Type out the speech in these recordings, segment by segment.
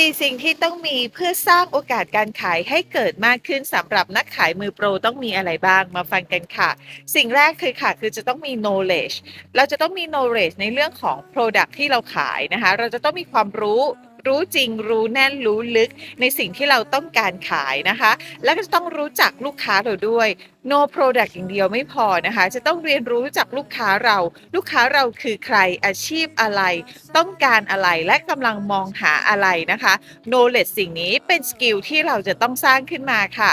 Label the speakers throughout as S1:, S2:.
S1: 4 สิ่งที่ต้องมีเพื่อสร้างโอกาสการขายให้เกิดมากขึ้นสำหรับนักขายมือโปรต้องมีอะไรบ้างมาฟังกันค่ะ สิ่งแรกคือค่ะคือจะต้องมี knowledge เราจะต้องมี knowledge ในเรื่องของ product ที่เราขายนะคะ เราจะต้องมีความรู้ รู้จริงรู้แน่นรู้ลึกในสิ่งที่เราต้องการขายนะคะ แล้วก็จะต้องรู้จักลูกค้าเราด้วย no product อย่างเดียวไม่พอนะคะ จะต้องเรียนรู้จากลูกค้าเรา ลูกค้าเราคือใครอาชีพอะไร ต้องการอะไรและกำลังมองหาอะไรนะคะ knowledge สิ่งนี้เป็นสกิลที่เราจะต้องสร้างขึ้นมาค่ะ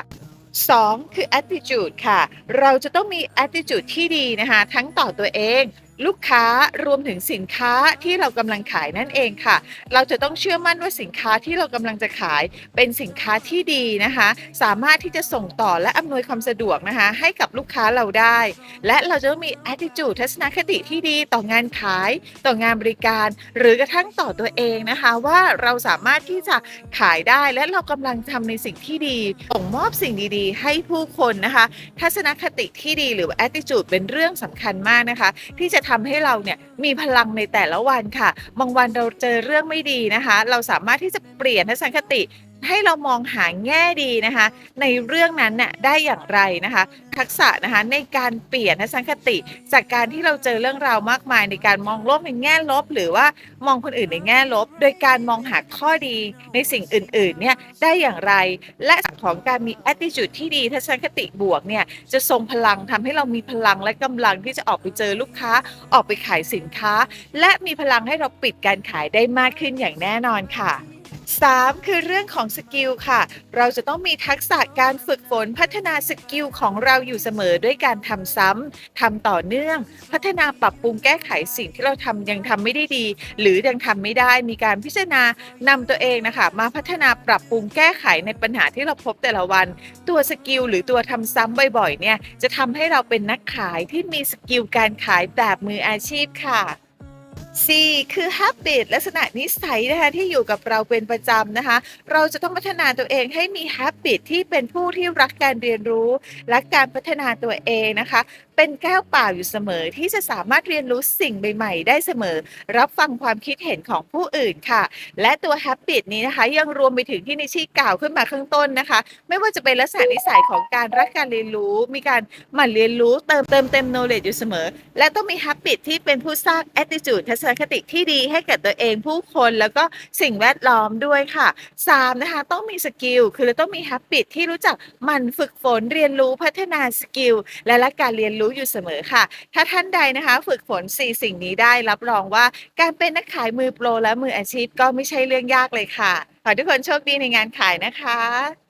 S1: 2คือ attitude ค่ะ เราจะต้องมี attitude ที่ดีนะคะ ทั้งต่อตัวเอง ลูกค้ารวมถึงสินค้าที่เรากำลังขายนั่นเองค่ะ เราจะต้องเชื่อมั่นว่าสินค้าที่เรากำลังจะขายเป็นสินค้าที่ดีนะคะ สามารถที่จะส่งต่อและอำนวยความสะดวกนะคะ ให้กับลูกค้าเราได้ และเราจะต้องมี attitude ทัศนคติที่ดีต่องานขาย ต่องานบริการ หรือกระทั่งต่อตัวเองนะคะ ว่าเราสามารถที่จะขายได้และเรากำลังทำในสิ่งที่ดีส่งมอบสิ่งดีๆ ให้ผู้คนนะคะ ทัศนคติที่ดีหรือ attitude เป็นเรื่องสำคัญมากนะคะ ที่จะทำให้เราเนี่ยมีพลังในแต่ละวันค่ะ บางวันเราเจอเรื่องไม่ดีนะคะ เราสามารถที่จะเปลี่ยนทัศนคติให้เรามองหาแง่ดีนะคะ ในเรื่องนั้นน่ะได้อย่างไรนะคะ ทักษะนะคะในการเปลี่ยนทัศนคติ จากการที่เราเจอเรื่องราวมากมายในการมองโลกในแง่ลบ หรือว่ามองคนอื่นในแง่ลบ โดยการมองหาข้อดีในสิ่งอื่นๆเนี่ยได้อย่างไร และของการมี attitude ที่ดีทัศนคติบวกเนี่ยจะทรงพลังทำให้เรามีพลังและกำลังที่จะออกไปเจอลูกค้าออกไปขายสินค้า และมีพลังให้เราปิดการขายได้มากขึ้นอย่างแน่นอนค่ะ 3. คือเรื่องของสกิลค่ะ เราจะต้องมีทักษะการฝึกฝนพัฒนาสกิลของเราอยู่เสมอด้วยการทำซ้ำทำต่อเนื่อง พัฒนาปรับปรุงแก้ไขสิ่งที่เราทำยังทำไม่ได้ดี หรือยังทำไม่ได้มีการพิจารณานำตัวเองนะคะ มาพัฒนาปรับปรุงแก้ไขในปัญหาที่เราพบแต่ละวัน ตัวสกิลหรือตัวทำซ้ำบ่อยๆเนี่ยจะทำให้เราเป็นนักขายที่มีสกิลการขายแบบมืออาชีพค่ะ C คือ habit ลักษณะนิสัยนะคะที่อยู่กับเราเป็นประจำนะคะ เราจะต้องพัฒนาตัวเองให้มี habit ที่เป็นผู้ที่รักการเรียนรู้ และการพัฒนาตัวเองนะคะ เป็นแก้วเปล่าอยู่เสมอที่จะสามารถเรียนรู้สิ่งใหม่ ๆ ได้เสมอ รับฟังความคิดเห็นของผู้อื่นค่ะ และตัว habit นี้นะคะ ยังรวมไปถึงที่นิชี่กล่าวขึ้นมาข้างต้นนะคะ ไม่ว่าจะเป็นลักษณะนิสัยของการรักการเรียนรู้ มีการหมั่นเรียนรู้เติมเติมเต็ม knowledge อยู่เสมอ และต้องมี habit ที่เป็นผู้สร้าง attitude ทัศนคติที่ดีให้กับตัวเองผู้คนแล้วก็สิ่งแวดล้อมด้วยค่ะ 3. นะคะต้องมีสกิลคือเราต้องมี habit ที่รู้จักมันฝึกฝนเรียนรู้พัฒนาสกิลและรัการเรียนรู้อยู่เสมอค่ะ ถ้าท่านใดนะคะฝึกฝน 4 สิ่งนี้ได้รับรองว่าการเป็นนักขายมือโปรและมืออาชีพก็ไม่ใช่เรื่องยากเลยค่ะ ขอทุกคนโชคดีในงานขายนะคะ